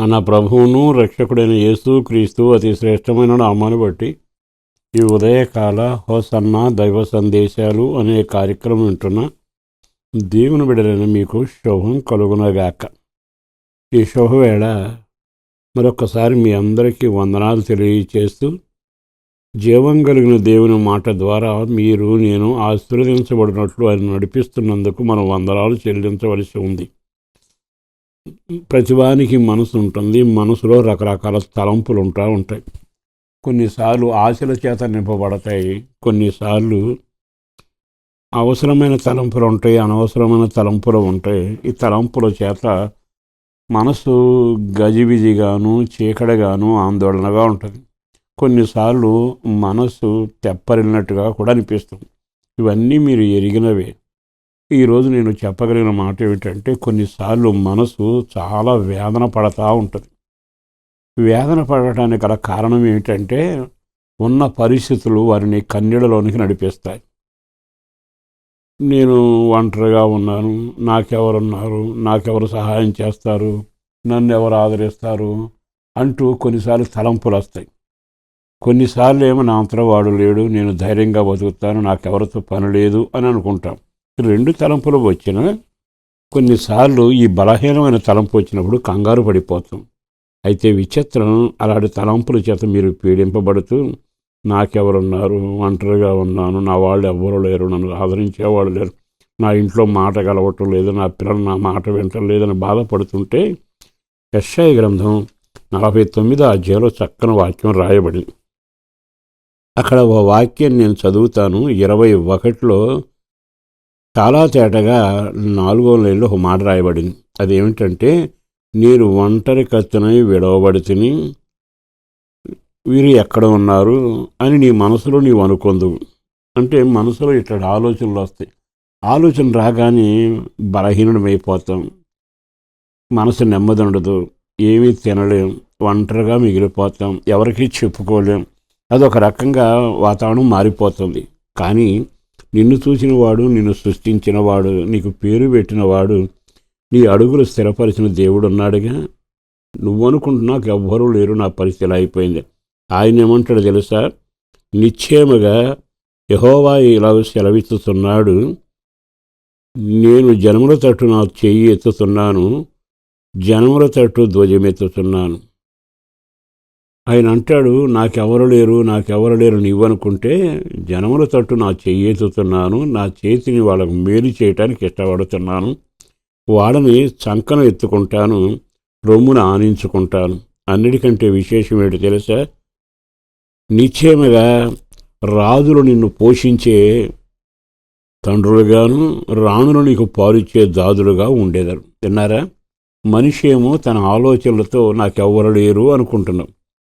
మన ప్రభువును రక్షకుడైన యేసు క్రీస్తు అతి శ్రేష్టమైన నామాన్ని బట్టి ఈ ఉదయకాల హోసన్న దైవ సందేశాలు అనే కార్యక్రమం వింటున్న దేవుని బిడలైన మీకు శుభం కలుగునగాక. ఈ శుభవేళ మరొకసారి మీ అందరికీ వందనాలు తెలియచేస్తూ జీవం కలిగిన దేవుని మాట ద్వారా మీరు నేను ఆశీర్వదించబడినట్లు ఆయన నడిపిస్తున్నందుకు మనం వందనాలు చెల్లించవలసి ఉంది. ప్రతివానికి మనసు ఉంటుంది. మనసులో రకరకాల తలంపులు ఉంటా ఉంటాయి. కొన్నిసార్లు ఆశల చేత నింపబడతాయి. కొన్నిసార్లు అవసరమైన తలంపులు ఉంటాయి అనవసరమైన తలంపులు ఉంటాయి ఈ తలంపుల చేత మనసు గజిబిజిగాను చీకటిగాను ఆందోళనగా ఉంటుంది. కొన్నిసార్లు మనసు తెప్పరిల్లినట్టుగా కూడా అనిపిస్తుంది. ఇవన్నీ మీరు ఎరిగినవే. ఈరోజు నేను చెప్పగలిగిన మాట ఏమిటంటే కొన్నిసార్లు మనసు చాలా వేదన పడతా ఉంటుంది. వేదన పడటానికి గల కారణం ఏమిటంటే ఉన్న పరిస్థితులు వారిని కన్నీడలోనికి నడిపిస్తాయి. నేను ఒంటరిగా ఉన్నాను నాకెవరున్నారు నాకెవరు సహాయం చేస్తారు నన్ను ఎవరు ఆదరిస్తారు అంటూ కొన్నిసార్లు తలంపులు వస్తాయి కొన్నిసార్లు ఏమో నా అంతరవాడు వాడు లేడు నేను ధైర్యంగా బతుకుతాను నాకెవరితో పని లేదు అని అనుకుంటాం. రెండు తలంపులు వచ్చినా కొన్నిసార్లు ఈ బలహీనమైన తలంపు వచ్చినప్పుడు కంగారు పడిపోతాం. అయితే విచిత్రం అలాంటి తలంపుల చేత మీరు పీడింపబడుతూ నాకెవరున్నారు? ఒంటరిగా ఉన్నాను. నా వాళ్ళు ఎవ్వరు లేరు. నన్ను ఆదరించేవాళ్ళు లేరు. నా ఇంట్లో మాట కలవటం లేదు. నా పిల్లలు నా మాట వినటం లేదని బాధపడుతుంటే యశ్ఐ గ్రంథం నలభై తొమ్మిది అధ్యాయంలో చక్కని వాక్యం రాయబడింది. అక్కడ ఓ వాక్యం నేను చదువుతాను. ఇరవై ఒకటిలో చాలా తేటగా నాలుగో లైన్లో ఒక మాట రాయబడింది. అదేమిటంటే నేను ఒంటరి కత్తినై విడవబడితిని వీరు ఎక్కడ ఉన్నారు అని నీ మనసులో నీవు అనుకుందు. అంటే మనసులో ఇట్లా ఆలోచనలు వస్తాయి. ఆలోచన రాగానే బలహీనమైపోతాం. మనసు నెమ్మది ఉండదు. ఏమీ తినలేం. ఒంటరిగా మిగిలిపోతాం. ఎవరికీ చెప్పుకోలేం. అదొక రకంగా వాతావరణం మారిపోతుంది. కానీ నిన్ను చూసినవాడు నిన్ను సృష్టించినవాడు నీకు పేరు పెట్టినవాడు నీ అడుగులు స్థిరపరిచిన దేవుడున్నాడుగా? ఉన్నాడుగా నువ్వు ఎవ్వరూ లేరు నా పరిస్థితి ఇలా అయిపోయింది. ఆయన ఏమంటాడు తెలుసా? నిశ్చయముగా యహోవా ఇలా సెలవిస్తున్నాడు నేను జనముల తట్టు నా చెయ్యి ఎత్తుతున్నాను జనముల తట్టు ధ్వజమెత్తుతున్నాను. ఆయన అంటాడు నాకెవరు లేరు నాకెవరు లేరు నీవనుకుంటే జనముల తట్టు నా చెయ్యి నా చేతిని వాళ్ళకు మేలు చేయటానికి ఇష్టపడుతున్నాను. వాళ్ళని చంకను ఎత్తుకుంటాను రొమ్మును ఆనించుకుంటాను. అన్నిటికంటే విశేషం ఏంటి తెలుసా? నిశ్చయముగా రాజులు నిన్ను పోషించే తండ్రులుగాను రాణులు నీకు పాలిచ్చే దాదులుగా ఉండేదారు. విన్నారా? మనిషి ఏమో తన ఆలోచనలతో నాకెవ్వరు లేరు అనుకుంటున్నాం.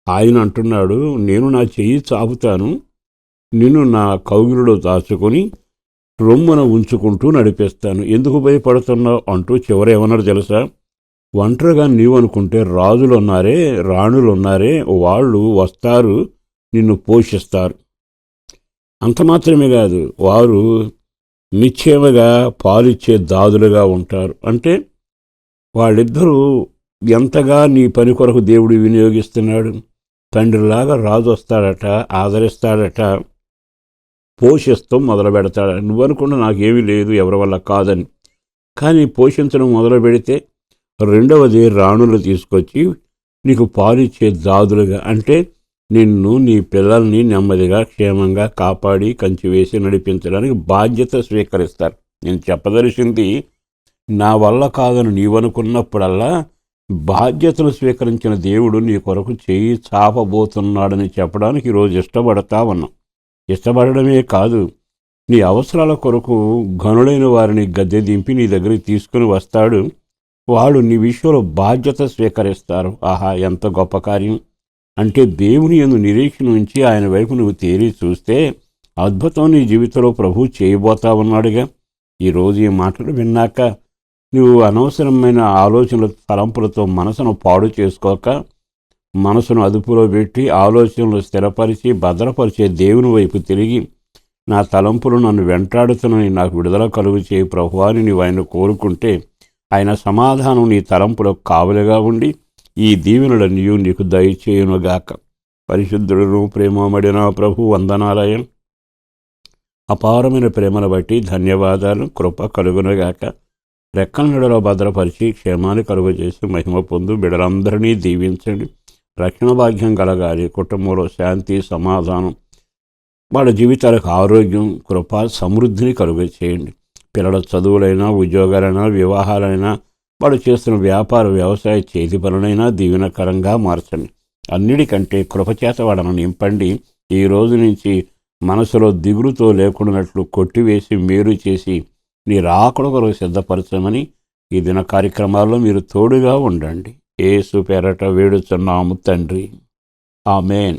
ఆయన అంటున్నాడు నేను నా చెయ్యి చాపుతాను నిన్ను నా కౌగిలిలో దాచుకొని రొమ్మున ఉంచుకుంటూ నడిపేస్తాను. ఎందుకు భయపడుతున్నావు? అంటూ చివరేమన్నారు తెలుసా? ఒంటరిగా నీవు అనుకుంటే రాజులు ఉన్నారే రాణులు ఉన్నారే వాళ్ళు వస్తారు నిన్ను పోషిస్తారు. అంత మాత్రమే కాదు వారు నిశ్చయముగా పాలిచ్చే దాదులుగా ఉంటారు. అంటే వాళ్ళిద్దరూ ఎంతగా నీ పని కొరకు దేవుడు వినియోగిస్తున్నాడు? తండ్రిలాగా రాజు వస్తాడట ఆదరిస్తాడట పోషిస్తూ మొదలు పెడతాడు. నువ్వనుకున్న నాకేమీ లేదు ఎవరి వల్ల కాదని. కానీ పోషించడం మొదలు పెడితే రెండవది రాణులు తీసుకొచ్చి నీకు పాలిచ్చే దాదులుగా అంటే నిన్ను నీ పిల్లల్ని నెమ్మదిగా క్షేమంగా కాపాడి కంచి వేసి నడిపించడానికి బాధ్యత స్వీకరిస్తారు. నేను చెప్పదలిసింది నా వల్ల కాదని నీవనుకున్నప్పుడల్లా బాధ్యతలు స్వీకరించిన దేవుడు నీ కొరకు చేయి చాపబోతున్నాడని చెప్పడానికి ఈరోజు ఇష్టపడతా ఉన్నాం. ఇష్టపడడమే కాదు నీ అవసరాల కొరకు ఘనుడైన వారిని గద్దె దింపి నీ దగ్గరికి తీసుకుని వస్తాడు. వాళ్ళు నీ విషయంలో బాధ్యత స్వీకరిస్తారు. ఆహా ఎంత గొప్ప కార్యం. అంటే దేవుని ఎందు నిరీక్షణ ఉంచి ఆయన వైపు నువ్వు తేరి చూస్తే అద్భుతం నీ జీవితంలో ప్రభు చేయబోతా ఉన్నాడుగా. ఈరోజు ఈ మాటలు విన్నాక నువ్వు అనవసరమైన ఆలోచనల తలంపులతో మనసును పాడు చేసుకోక మనసును అదుపులో పెట్టి ఆలోచనలు స్థిరపరిచి భద్రపరిచే దేవుని వైపు తిరిగి నా తలంపులు నన్ను వెంటాడుతున్నని నాకు విడుదల కలుగు చేయి ప్రభువాని నీవు ఆయన కోరుకుంటే ఆయన సమాధానం నీ తలంపులకు కావలిగా ఉండి ఈ దీవెనలన్నీ నీకు దయచేయునుగాక. పరిశుద్ధుడును ప్రేమమడిన ప్రభు వందనాలయం. అపారమైన ప్రేమను బట్టి ధన్యవాదాలు కృప కలుగునుగాక. రెక్కల నీడలో భద్రపరిచి క్షేమాన్ని కలుగజేసి చేసి మహిమ పొందు బిడలందరినీ దీవించండి. రక్షణ భాగ్యం కలగాలి. కుటుంబంలో శాంతి సమాధానం వాళ్ళ జీవితాలకు ఆరోగ్యం కృప సమృద్ధిని కలుగు చేయండి పిల్లల చదువులైనా ఉద్యోగాలైనా వివాహాలైనా వాడు చేస్తున్న వ్యాపార వ్యవసాయ చేతి పనులైనా దీవెనకరంగా మార్చండి. అన్నిటికంటే కృపచేత వాళ్ళను నింపండి. ఈ రోజు నుంచి మనసులో దిగులుతో లేకుండానట్లు కొట్టివేసి మేలు చేసి నీ రాకడ కొరకు సిద్ధపరచమని ఈ దిన కార్యక్రమాల్లో మీరు తోడుగా ఉండండి. ఏసు పేరట వేడుచున్నాము తండ్రి. ఆమెన్.